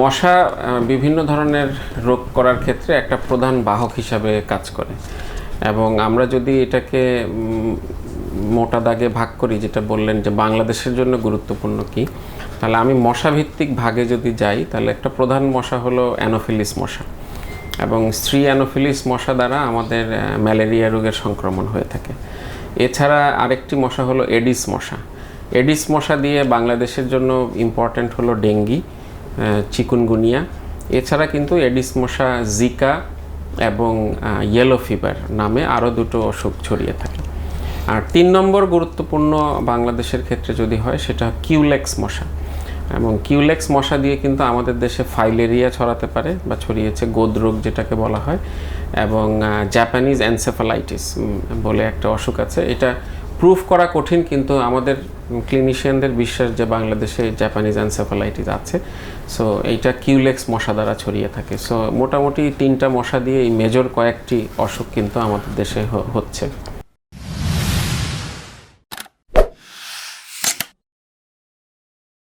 মশা বিভিন্ন ধরনের রোগ করার ক্ষেত্রে একটা প্রধান বাহক হিসাবে কাজ করে। এবং আমরা যদি এটাকে মোটা দাগে ভাগ করি, যেটা বললেন যে বাংলাদেশের জন্য গুরুত্বপূর্ণ কি, তাহলে আমি মশা ভিত্তিক ভাগে যদি যাই, তাহলে একটা প্রধান মশা হলো অ্যানোফিলিস মশা। এবং স্ত্রী অ্যানোফিলিস মশা দ্বারা আমাদের ম্যালেরিয়া রোগের সংক্রমণ হয়ে থাকে। এছাড়া আরেকটি মশা হলো এডিস মশা। এডিস মশা দিয়ে বাংলাদেশের জন্য ইম্পর্ট্যান্ট হলো ডেঙ্গি। চিকুনগুনিয়া। এছাড়া কিন্তু এডিস মশা জিকা এবং ইয়েলো ফিভার নামে আরও দুটো অসুখ ছড়িয়ে থাকে। আর তিন নম্বর গুরুত্বপূর্ণ বাংলাদেশের ক্ষেত্রে যদি হয়, সেটা কিউলেক্স মশা। এবং কিউলেক্স মশা দিয়ে কিন্তু আমাদের দেশে ফাইলেরিয়া ছড়াতে পারে বা ছড়িয়েছে গোদরোগ যেটাকে বলা হয়। এবং জাপানিজ এনসেফালাইটিস বলে একটা অসুখ আছে। এটা প্রুফ করা কঠিন, কিন্তু আমাদের ক্লিনিশিয়ানদের বিশ্বাস যে বাংলাদেশে জাপানিজ এনসেফালাইটিস আছে। সো এইটা কিউলেক্স মশা দ্বারা ছড়িয়ে থাকে। সো মোটামুটি তিনটা মশা দিয়ে এই মেজর কয়েকটি অসুখ কিন্তু আমাদের দেশে হচ্ছে।